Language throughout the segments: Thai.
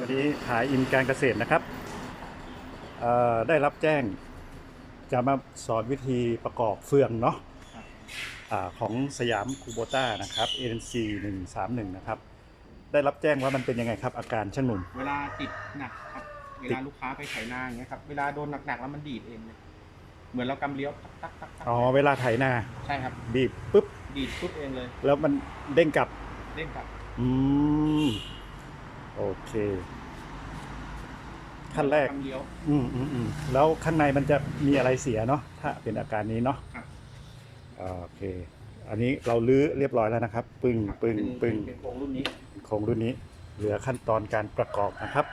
วันนี้ขายอินการเกษตรนะครับเอ่อได้รับแจ้งจะมาสอนวิธีประกอบเฟืองเนาะอาของสยามคูโบต้านะครับ ANC 131 นะครับ ได้รับแจ้งว่ามันเป็นยังไงครับ อาการช่างหนุ่ม เวลาติดหนักครับ เวลาลูกค้าไปไถนาอย่างเงี้ยครับ เวลาโดนหนักๆแล้วมันดีดเองเลยเหมือนเรากำเลี้ยวตักตักตักตักอ๋อ เวลาไถนา ใช่ครับ บีบปุ๊บ ดีดปุ๊บเองเลย แล้วมันเด้งกลับ เด้งกลับ อืม โอเค ขั้นแรกกำเลี้ยวอืมอืมอืมแล้วข้างในมันจะมีอะไรเสียเนาะถ้าเป็นอาการนี้เนาะครับโอเค อันนี้เราลื้อเรียบร้อยแล้วนะครับ ปึ้งปึ้งเป็นปึ้งเป็นโครงรุ่นนี้โครงรุ่นนี้ เหลือขั้นตอนการประกอบนะครับ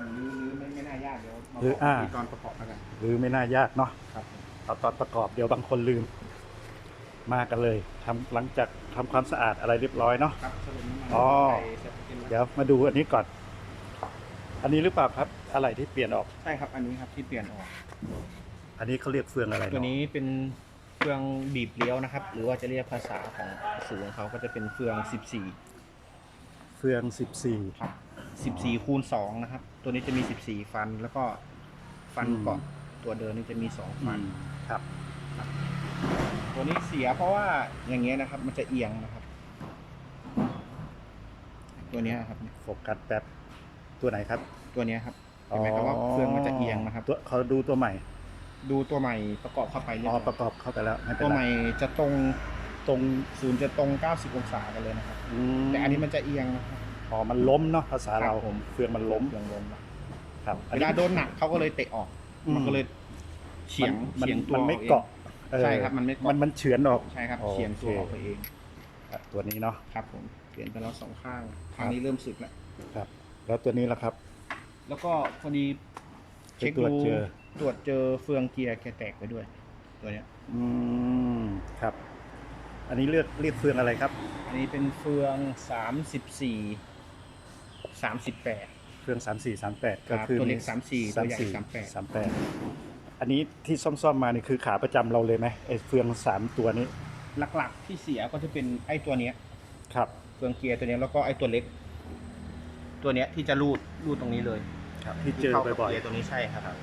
รื้อรื้อไม่ไม่น่ายากเดี๋ยวมารื้บออกอ่าวิธีตอนประกอบแล้วกันลื้อไม่น่ายากเนาะ ครับเอาตอนประกอบเดี๋ยวบางคนลืม มากันเลยทำหลังจากทำความสะอาดอะไรเรียบร้อยเนาะ ครับสรุปน้ำมันอ๋อ ใส่ เสร็จเป็นเดี๋ยวมาดูอันนี้ก่อน อันนี้หรือเปล่าครับ อะไรที่เปลี่ยนออก ใช่ครับ อันนี้ครับที่เปลี่ยนออก อันนี้เขาเรียกเฟืองอะไรตัวเนาะนี้เป็นเฟืองบีบเลี้ยวนะครับ หรือว่าจะเรียกภาษาของสูงเขาก็จะเป็นเฟือง 14 เฟืองสิบสี่ครับ 14คูณ2นะครับ ตัวนี้จะมี 14 ฟันแล้วก็ฟันอืมเกาะตัวเดินนี่จะมี 2 ฟันครับ ตัวนี้เสียเพราะว่าอย่างเงี้ยนะครับ มันจะเอียงนะครับ ตัวเนี้ยครับโฟกัสแป๊บตัวไหนครับตัวเนี้ยครับเห็นไหมครับว่าเฟืองมันจะเอียงนะครับตัวเขาดูตัวใหม่ ดูตัวใหม่ประกอบเข้าไปเรียอ๋บอร้อยประกอบเข้าไปแล้วไม่เป็นตัวไรใหม่จะตรงตรงศูนย์จะตรง 90 องศากันเลยนะครับมแต่อันนี้มันจะเอียงนะครับ อ๋อมันล้มเนาะภาษาเราครับผม เฟืองมันล้มเฟืองล้มครับเวลาโดนหนักเขาก็เลยเตะออก อืมันก็เลยเฉียงมันเฉียงตัวมันไม่ออเกาะออใช่ครับมันไม่เกาะมันมันเฉือนออก ใช่ครับโอเค เฉียงตัวออกไปเองครับตัวนี้เนาะครับผม เปลี่ยนไปแล้วสองข้าง ข้างนี้เริ่มสึกแล้ว ครับ แล้วตัวนี้ล่ะครับ แล้วก็พอดีเช็คไปตรวจดูเจอ ตรวจเจอเฟืองเกียร์แกแตกไปด้วย ตัวเนี้ย อืมครับ อันนี้เลือกเรียกเฟืองอะไรครับ อันนี้เป็นเฟืองสามสิบสี่สามสิบแปด เฟืองสามสี่สามแปดครัก็บคือตัวเล็ก34ตัวใหญ่สาม38สามแปดอันนี้ที่ซ่อมๆมานี่คือขาประจำเราเลยไหมไอ้เฟืองสามตัวนี้หลักๆที่เสียก็จะเป็นไอ้ตัวเนี้ย ครับเฟืองเกียร์ตัวเนี้ยแล้วก็ไอ้ตัวเล็ก ตัวเนี้ยที่จะรูดรูดตรงนี้เลยครับที่เจอข้ากับบ่อยเกียร์ตัวนี้ใช่ครับ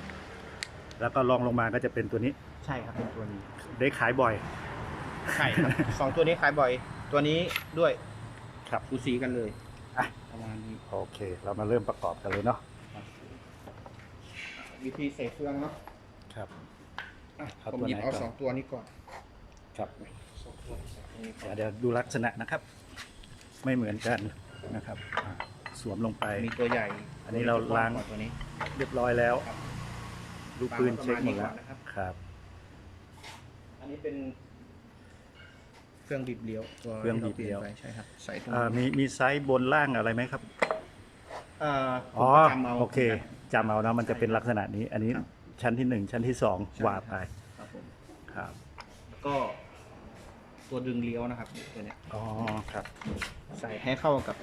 ๆแล้วก็ลองลงมาก็จะเป็นตัวนี้ใช่ครับเป็นตัวนี้ได้ขายบ่อย ใช่ครับ สองตัวนี้ขายบ่อย ตัวนี้ด้วยครับ สูสีกันเลยอะประมาณนี้โอเค เรามาเริ่มประกอบกันเลยเนาะวิธีใส่เฟืองเนาะครับ อะเอาผมตัวหยิบไหนเอาก่อน สองตัวนี้ก่อนครับสองตัวใส่ตรงนี้ก่อนเดี๋ยวเดี๋ยวดูลักษณะนะครับ ไม่เหมือนกันนะครับอ่าสวมลงไป มีตัวใหญ่อันนี้เราล้างก่อนตัวนี้เรียบร้อยแล้ว ครับลูกปืนเช็คหมดแล้ววางไว้ประมาณนี้ก่อนนะครับ ครับ อันนี้เป็น เครื่องบีบเลี้ยวตัวเครื่องบีบเลี้ยว ที่าปนไปใช่ครับใส่ตรงอ่านี้มีมีไซส์บนล่างอะไรไหมครับ เอ่อผมอ๋อก็จำเอาโอเคจำเอานะมันจะเป็นลักษณะนี้ อันนี้ครับชั้นที่หนึ่งชั้นที่สองใช่วาดไปครับผมครับแล้วก็ตัวดึงเลี้ยวนะครับตัวเนี้ยอ๋อครับ ใส่ให้เข้ากับ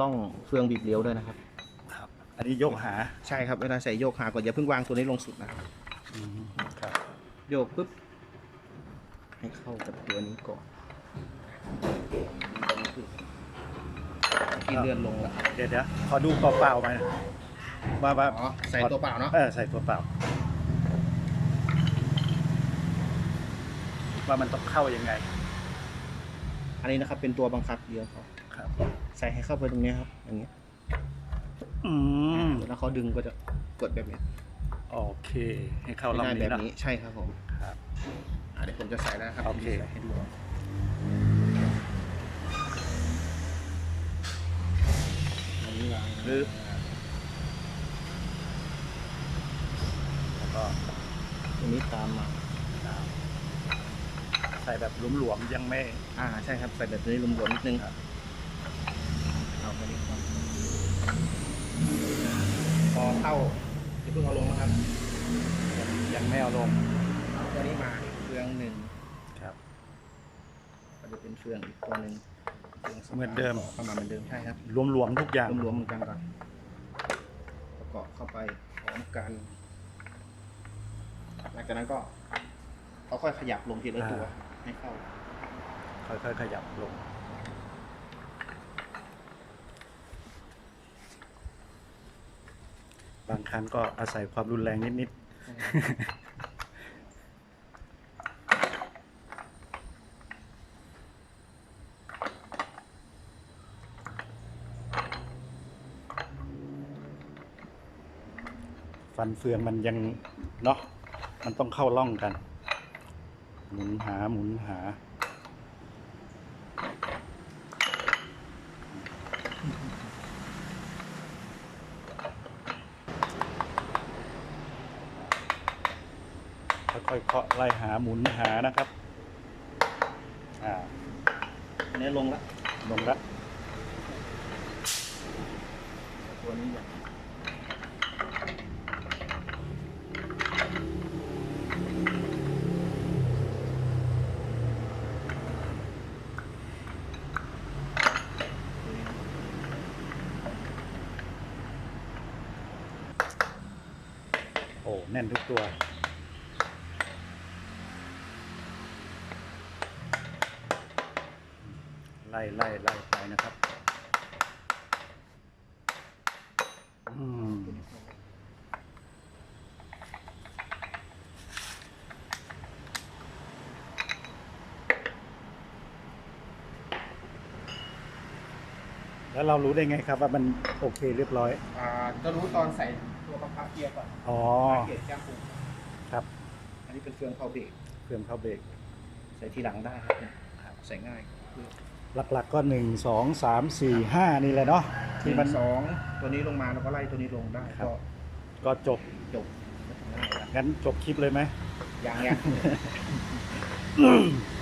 ร่องเฟืองบีบเลี้ยวด้วยนะครับ ครับ อันนี้ยกหาใช่ครับเวลาใส่โยกหาก่อนอย่าเพิ่งวางตัวนี้ลงสุดนะครับอืมครับโยกปุ๊บให้เข้ากับตัวนี้ก่อนที่เลื่อนลงแล้วเดี๋ยวเดี๋ยวขอดูเปล่าๆมาว่าว่าอ๋อใส่ตัวเปล่าเนาะเออใส่ตัวเปล่าว่ามันต้องเข้ายังไง อันนี้นะครับ เป็นตัวบังคับเลี้ยวเขาครับ ใส่ให้เข้าไปตรงนี้ครับ อย่างเงี้ยอืมแล้วเขาดึงก็จะกดแบบเนี้ยโอเค ให้เข้าลำได้นี้แบบนะนี้ใช่ครับผมครับ อะเดี๋ยวผมจะใส่แล้วนะครับโอเค ใส่ให้ดู อันนี้วางหรือแล้วก็ตรงนี้ตามมา ใส่แบบหลวมๆยังไม่ อ่าใช่ครับใส่แบบนี้รวมๆนิดนึงครับเอาไปนี้ก่อนพอเข้าจะเพิ่งเอาลงนะครับ ยังไม่เอาลงเอาตัวนี้มาเฟืองหนึ่งครับก็จะเป็นเฟืองอีกตัวหนึ่งฟืงสงเหมือนเดิม ประมาณเหมือนเดิมใช่ครับรวมๆทุกอย่าง รวมๆเหมือนกันก่อนประกอบเข้าไปพร้อมกัน หลังจากนั้นก็ค่อยๆขยับลงทีละตัวให้เข้า ค่อยๆขยับลง บางครั้งก็อาศัยความรุนแรงนิดๆฟันเฟืองมันยังเนาะมันต้องเข้าล่องกัน หมุนหาหมุนหา เคาะไล่หาหมุนหานะครับ อ่าอันนี้ลงละลงละตัวนี้อย่างโอ้ แน่นทุกตัว ล่ไล่ไล่ไปนะครับอืมแล้วเรารู้ได้ไงครับว่ามันโอเคเรียบร้อย อ่าจะรู้ตอนใส่ตัวบังคับเกียร์ก่อนอ๋อ เกียร์แก้มปูครับ อันนี้เป็นเครื่องเข้าเบรกเครื่องเข้าเบรก ใส่ทีหลังได้ครับเนี่ยใส่ง่าย หลักๆก็หนึ่งสองสามสี่ห้านี่แหละเนาะที่ที่มัมันน สองตัวนี้ลงมาแล้วก็ไล่ตัวนี้ลงได้ครับ ก็ก็จบจบง่ายละงั้นจบคลิปเลยไหมอย่างเงี้ย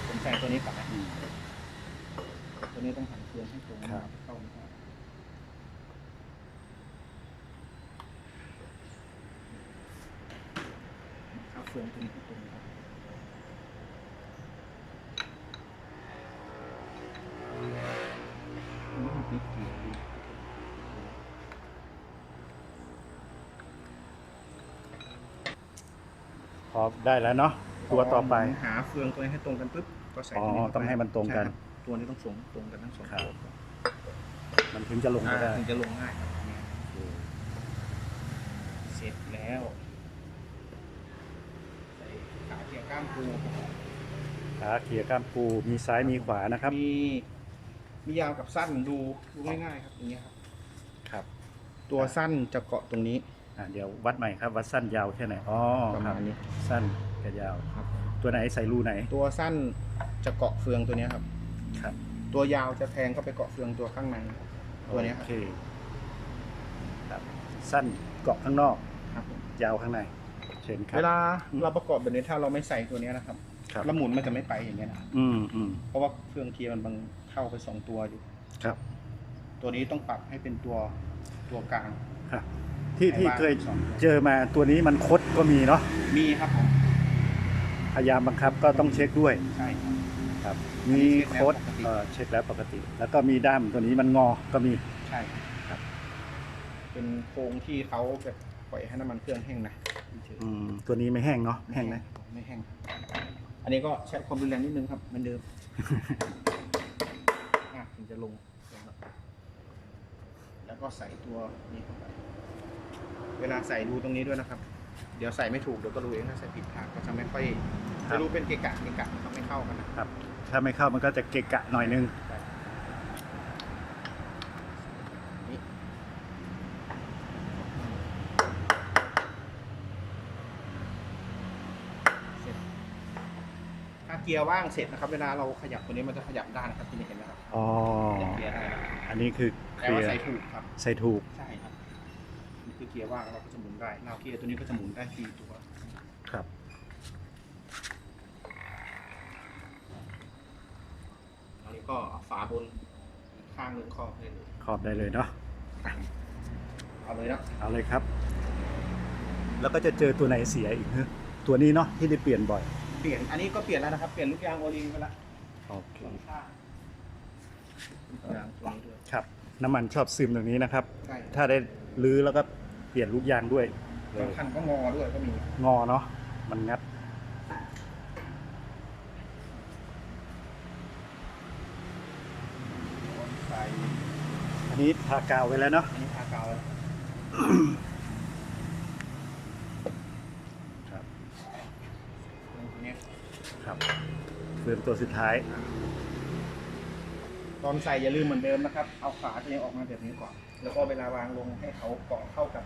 ผมใส่ตัวนี้ก่อนนะตัวนี้ต้องหันเครื่องให้ตรงครับ เข้าไม่ได้เข้าเครื่องตัวนี้ให้ตรงครับ อได้แล้วเนาะตัวต่อไปหาเฟืองตัวนี้ให้ตรงกันปุ๊บก็ใส่อ๋อตัวนี้เข้าไปต้องให้มันตรงกันใช่คบตัวนี้ต้องสูงตรงกันทั้งสองครับตัวมันถึงจะลงอ่าไม่ได้ถึงจะลงง่ายครับเนี่ยเสร็จแล้วใส่ขาเกียร์ก้ามปูขาเขี่ยก้ามปูมีซ้ายมีขวานะครับ มีมียาวกับสั้นดูดูง่ายๆครับอย่างเงี้ยครับ ครับ ตัวสั้นจะเกาะตรงนี้ อ่าเดี๋ยววัดใหม่ครับวัดสั้นยาวแค่ไหนอ๋อประคมารับณนี้สั้นกับยาว ครับ ตัวไหนใส่รูไหนตัวสั้นจะเกาะเฟืองตัวเนี้ยครับ ครับตัวยาวจะแทงเข้าไปเกาะเฟืองตัวข้างใน ตัวเนี้ยคโอรับเคครับสั้นเกาะข้างนอก ครับผมยาวข้างในเชิญครับ เวลาเราประกอบแบบนี้ถ้าเราไม่ใส่ตัวเนี้ยนะครับครับ แล้วหมุนมันจะไม่ไปอย่างเงี้ยนะอืมอืมเพราะว่าเฟืองเกียร์มันบังเข้าไปสองตัวอยู่ ครับตัวนี้ต้องปรับให้เป็นตัวตัวกลาง ครับ ที่ที่ไหนบ้างเคยสองตัวเจอมาตัวนี้มันคดก็มีเนาะมีครับผมพยายามบังคับก็ต้องเช็คด้วยใช่ครับครับอันนี้มีเช็คแล้วโค้ดปกติเอ่อเช็คแล้วปกติ แล้วก็มีด้ามตัวนี้มันงอก็มีใช่ครับ เป็นโครงที่เขาแบบปล่อยให้น้ำมันเครื่องแห้งนะเฉยๆอืมตัวนี้ไม่แห้งเนาะแห้งไหมไม่แห้ง อันนี้ก็ใช้ความรุนแรงนิดนึงครับเหมือนเดิมอะถึงจะลง แล้วก็ใส่ตัวนี้เข้าไป เวลาใส่รูตรงนี้ด้วยนะครับ เดี๋ยวใส่ไม่ถูกเดี๋ยวก็รู้เองถ้าใส่ผิดทางก็จะไม่ค่อยไม่รู้เป็นเกะกะเกะกะมันก็ไม่เข้ากันนะครับ ถ้าไม่เข้ามันก็จะเกะกะหน่อยนึงนี่เสร็จถ้าเกียร์ว่างเสร็จนะครับเวลาเราขยับตัวนี้มันจะขยับได้นะครับที่นี่เห็นไหมครับอ๋อขยับเกียร์ได้นะอันนี้คือเคแต่ลีว่ายร์ใส่ถูกครับ ใส่ถูกใช่ครับนี่คือ เกียร์ว่างเราก็จะหมุนได้นาวเกียร์ตัวนี้ก็จะหมุนได้สี่ตัว ครับ อันนี้ก็เอาฝาบนอีกข้างหนึ่งครอบให้เลยขอบได้เลยเนาะ เอาเลยนะเอาเลยครับ แล้วก็จะเจอตัวไหนเสียอีกฮะตัวนี้เนาะที่ได้เปลี่ยนบ่อย เปลี่ยนอันนี้ก็เปลี่ยนแล้วนะครับ เปลี่ยนลูกยางโอลิงไปละโอเคสองข้างลูกยางตัวนี้ด้วยครับ น้ำมันชอบซึมตรงนี้นะครับ ใช่ ถ้าได้ลื้อแล้วก็ เปลี่ยนลูกยางด้วยบางคันก็งอด้วยก็มีงอเนาะมันงัดอันนี้ทากาวไว้แล้วเนาะอันนี้ทากาวแล้วครับตัวนี้ครับเฟื่องตัวสุดท้าย ตอนใส่อย่าลืมเหมือนเดิมนะครับ เอาขาจะยังออกมาแบบนี้ก่อน แล้วก็เวลาวางลงให้เขาเกาะเข้ากับ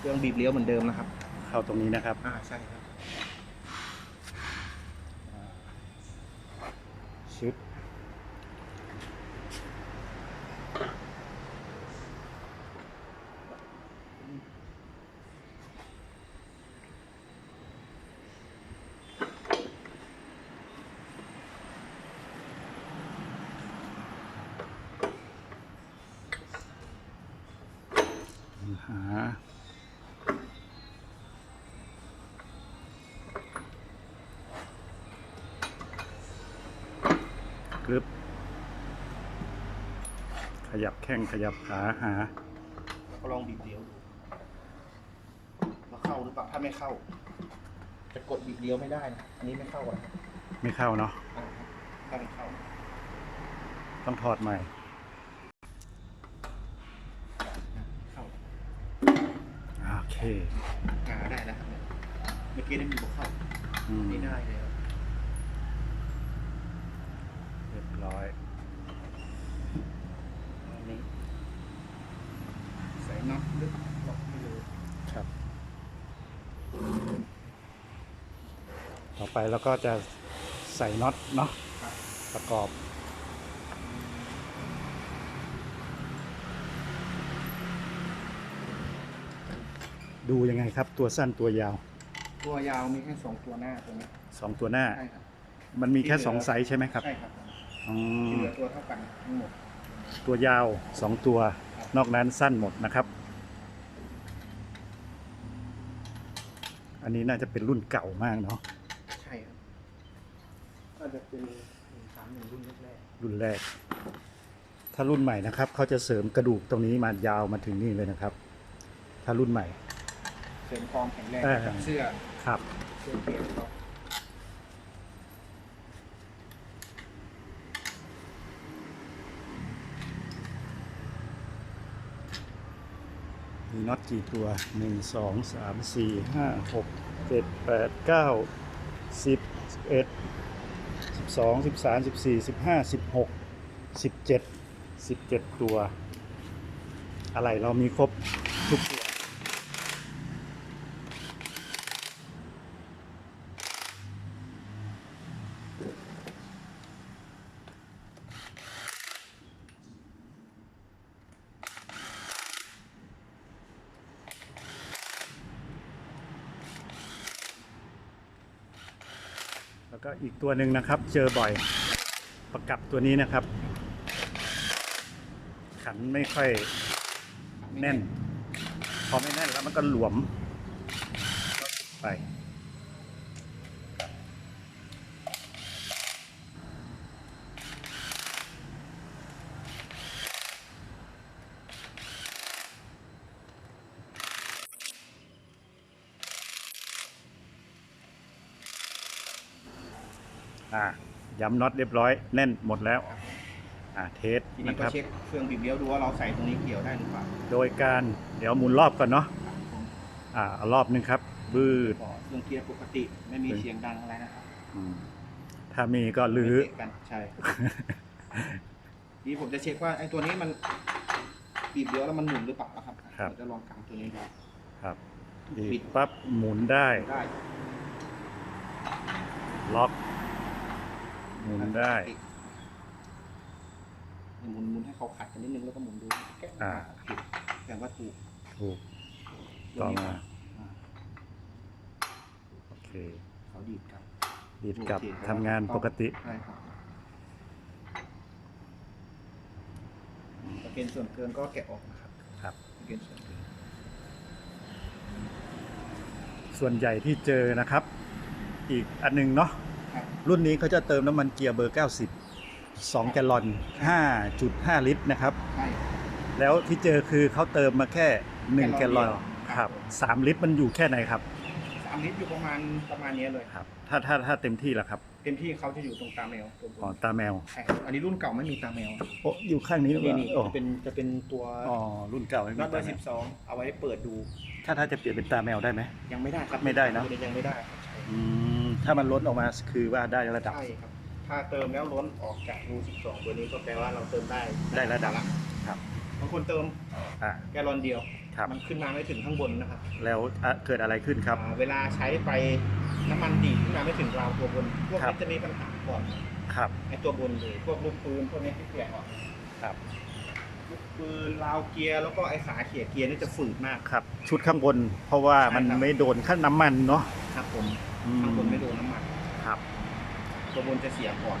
เครื่องบีบเลี้ยวเหมือนเดิมนะครับเข้าตรงนี้นะครับ อ่าใช่ครับ ชึบหา กรึบขยับแข้งขยับขาหาก็ลองบีบเลี้ยวดูว่าเข้าหรือเปล่าถ้าไม่เข้า จะกดบีบเลี้ยวไม่ได้นะอันนี้ไม่เข้านะครับไม่เข้าเนาะอ่าครับถ้าไม่เข้าต้องถอดใหม่ เข้าโอเคอ่าได้แล้วครับเนี่ยเมื่อกี้ได้มีบอกเข้าอืม ไม่ได้เลย เรียบร้อย อันนี้ใส่ น็อตลึกล็อกไม่เลยครับ ต่อไปเราก็จะใส่น็อตเนาะครับประกอบ ดูยังไงครับ ตัวสั้นตัวยาวตัวยาวมีแค่สองตัวหน้าตัวนี้สองตัวหน้า ใช่ครับมันมีแค่สองไซส์ใช่ไหมครับใช่ครับอืที่มเหลือตัวเท่ากันทั้งหมด ตัวยาวสองตัว นอกนั้นสั้นหมดนะครับ อันนี้น่าจะเป็นรุ่นเก่ามากเนาะใช่ครับน่าจะเป็นหนึ่งสามหนึ่งรุ่นแรกรุ่นแรก ถ้ารุ่นใหม่นะครับเขาจะเสริมกระดูกตรงนี้มายาวมาถึงนี่เลยนะครับ ถ้ารุ่นใหม่ๆเสริมความแข็งแรงเออกับเสื้อครับ เสื้อเกียร์เขา มีน็อตกี่ตัวหนึ่งสองสามสี่ห้าหกเจ็ดแปดเก้าสิบสิบเอ็ดสิบสองสิบ สามสิบสี่สิบห้าสิบหกสิบเจ็ดสิบเจ็ดตัว อะไรเรามีครบทุกตัว อีกตัวหนึ่งนะครับ เจอบ่อยประกับตัวนี้นะครับ ขันไม่ค่อยแน่น พอไม่แน่นแล้วมันก็หลวมก็ไป อ่า ย้ำน็อตเรียบร้อยแน่นหมดแล้วอ่าเทสทีนี้นะก็ครับ เช็คเครื่องบีบเลี้ยวดูว่าเราใส่ตรงนี้เกี่ยวได้หรือเปล่าโดยการเดี๋ยวหมุนรอบก่อนเนาะอ่าเอารอบหนึงครับ บืดก็เครื่องเกียร์ปกติไม่มีเสียงดังอะไรนะครับอืมถ้ามีก็ลือไม่เตะกันใช่นี่ผมจะเช็คว่าไอ้ตัวนี้มันบีบเลี้ยวแล้วมันหมุนหรือเปล่านะครับครับ เดี๋ยวจะลองกางตัวนี้ดู ครับบิบีดบปั๊บหมุนได้ ได้ล็อก หมุนได้ หมุนหมุนให้เขาขัดกันนิดนึงแล้วก็หมุนดูแก้อ่า ผิดแสดงว่าถูกถูกตัวนี้ต่อมา อ่าโอเคเขาดีดครับดีดกลับโอเคทำงานปกติ ใช่ครับตะเกียนส่วนเกินก็แกะออกนะครับครับตะเกียนส่วนเกินส่วนใหญ่ที่เจอนะครับ อีกอันหนึงเนาะค รับรุ่นนี้เขาจะเติมน้ำมันเกียร์เบอร์ 90 2 แกลลอน 5.5 ลิตรนะครับ ใช่แล้วที่เจอคือเขาเติมมาแค่ 1 แกลลอนแกลลอนเดียวครับ3ลิตรมันอยู่แค่ไหนครับสามลิตรอยู่ประมาณประมาณนี้เลย ครับ ถ้าถ้าถ้าเต็มที่แล้วครับเต็มที่เขาจะอยู่ตรงตาแมวตัวบอ๋อนตาแมวใช่ครับอันนี้รุ่นเก่าไม่มีตาแมวโอ้อยู่ข้างนี้หรือเปนี่ล่านี่โอ้จะเป็นจะเป็นตัวอ๋อรุ่นเก่าไม่มีน็อตเบอตาร์แมสิวบสองเอาไว้เปิดดูถ้าถ้าจะเปลี่ยนเป็นตาแมวได้ไหม ยังไม่ได้ครับไม่ได้เนอะยังไม่ได้ครับใช่อืม ถ้ามันล้นออกมาคือว่าได้ระดับ ใช่ครับ ถ้าเติมแล้วล้นออกจากรู12 ตัวนี้ก็แปลว่าเราเติมได้ได้ระดับละครับบางคนเติมอ่า แกลลอนเดียว ครับ มันขึ้นมาไม่ถึงข้างบนนะครับแล้วอะเกิดอะไรขึ้นครับ อ่าเวลาใช้ไปน้ำมันดีดขึ้นมาไม่ถึงราวตัวบน พวกครับ นี้จะมีปัญหาก่อนครับ ไอตัวบนเลยพวกลูกปืนพวกนี้ที่เปลี่ยนออกครับ ลูกปืนราวเกียร์แล้วก็ไอขาเขี่ยเกียร์นี่จะฝืดมาก ครับ ชุดข้างบน เพราะว่ามันใช่ครับ ไม่โดนขั้นน้ำมันเนาะ ครับผมอืม ข้างบนไม่โดนน้ำมันครับ ตัวบนจะเสียก่อน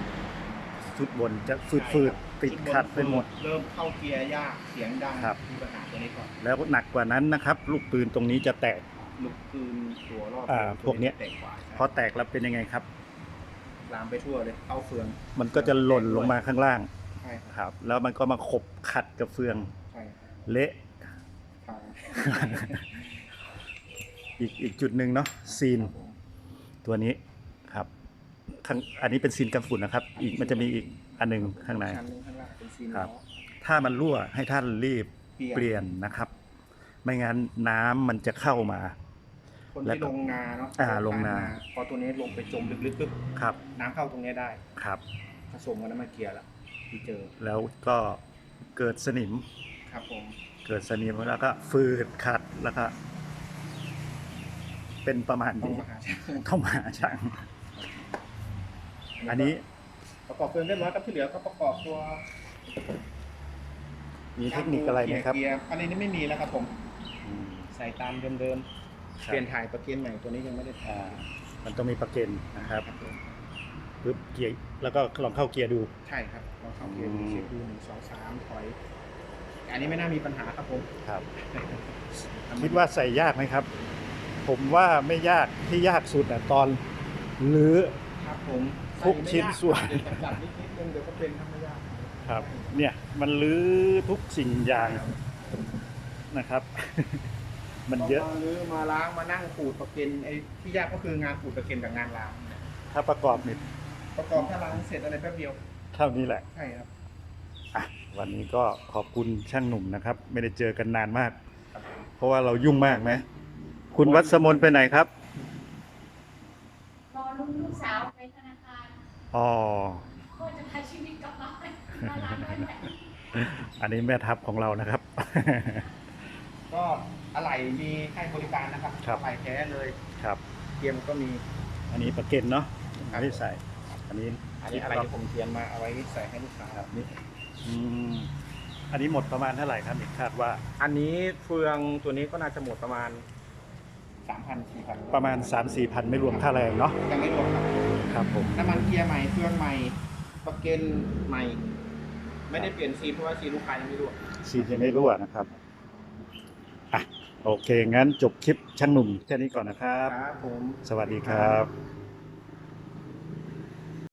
ชุดบนจะฝืดฝืดๆติดขัดไปหมด เริ่มเข้าเกียร์ยากเสียงดังครับ มีปัญหาตัวนี้ก่อนแล้วหนักกว่านั้นนะครับ ลูกปืนตรงนี้จะแตก ลูกปืนตัวรอบอ่าตัวพวกเนี้ย แตกกว่าพอแตกแล้วเป็นยังไงครับ ลามไปทั่วเลยเข้าเฟืองมันก็จะหล่นลงมาข้างล่างใช่ครับครับ แล้วมันก็มาขบขัดกับเฟืองใช่ครับเละ ทาง อีกอีกจุดหนึ่งเนาะซีน ครับผม ตัวนี้ครับข้างอันนี้เป็นซีนกันฝุ่นนะครับ อีกมันจะมีอีกอันหนึ่งข้างใน ชั้นหนึงข้างล่างเป็นซีนครับล้อถ้ามันรั่วให้ท่านรีบเปลี่ยนเปลี่ยนนะครับ ไม่งั้นน้ำมันจะเข้ามา คนแล้วที่ก็ลงนาเนาะอ่าลงนา พอตัวนี้ลงไปจมลึกๆปุ๊บครับน้ำเข้าตรงนี้ได้ครับ ผสมกับน้ำมันเกียร์แล้วที่เจอแล้วก็เกิดสนิม ครับผม เกิดสนิมแล้วก็ฟืดขัดแล้วก็ เป็นประมาณต้องนี้มาหาช่างเข้ามาช่าง อันนี้ประกอบเฟืองเรียบร้อยครับที่เหลือก็ประกอบตัวมีเทคนิคอะไรไหมครับเกียร์อันนี้ไม่มีแล้วครับผมอืมใส่ตามเดิมคๆรับเปลี่ยนถ่ายประเกียนใหม่ตัวนี้ยังไม่ได้ถ่าอ่ายมันต้องมีประเก็นนะครับครับผมปึ๊บเกียร์แล้วก็ลองเข้าเกียร์ดูใช่ครับลองเข้าเกียร์ดูอืมเช็คดูหนึ่งสองสามถอยอันนี้ไม่น่ามีปัญหาครับผมครับ คิดว่าใส่ยากไหมครับ ผมว่าไม่ยากที่ยากสุดอะตอนรื้อ ครับผมทุกชิ้นส่วน เดี๋ยวจัดนิดนิดนึงเดี๋ยวก็เป็นทำไม่ยากครับเนี่ยมันรื้อทุกสิ่งอย่างนะครับ มันเยอะต้องมาลื้อมาล้างมานั่งขูดประเก็นไอ้ที่ยากก็คืองานขูดประเก็นกับงานล้างถ้าประกอบนี่ประกอบถ้าล้างเสร็จอะไรแป๊บเดียวเท่านี้แหละ ใช่ครับ อะวันนี้ก็ขอบคุณช่างหนุ่มนะครับ ไม่ได้เจอกันนานมากครับผมเพราะว่าเรายุ่งมากไหม คุณวัชมนไปไหนครับ รอลูกลูกสาวไปธนาคารอ๋อ ก็จะพาชีวิตกลับบ้านมาร้านนั่นแหละอันนี้แม่ทัพของเรานะครับ ก็อะไหล่มีให้บริการนะครับครับ อะไหล่แท้เลยครับเกียมก็มี อันนี้ประเก็นเนาะครับไม่ได้ใส่ อันนี้อันนี้อะไรที่ผมเตรียมมาเอาไว้ใส่ให้ลูกค้าครับนี่อืมอันนี้หมดประมาณเท่าไหร่ครับนี่คาดว่า อันนี้เฟืองตัวนี้ก็น่าจะหมดประมาณ สามพันสี่พันประมาณ 3 4พันไม่รวมค่าแรงเนาะยังไม่รวมครับครับผมน้ำมันเกียร์ใหม่เฟืองใหม่ประเก็นใหม่ ไม่ได้เปลี่ยนซีนเพราะว่าซีนลูกค้ายังไม่รวมซีนยังไม่รั่วนะครับอะโอเคงั้นจบคลิปช่างหนุ่มแค่นี้ก่อนนะครับ ครับผม สวัสดีครับ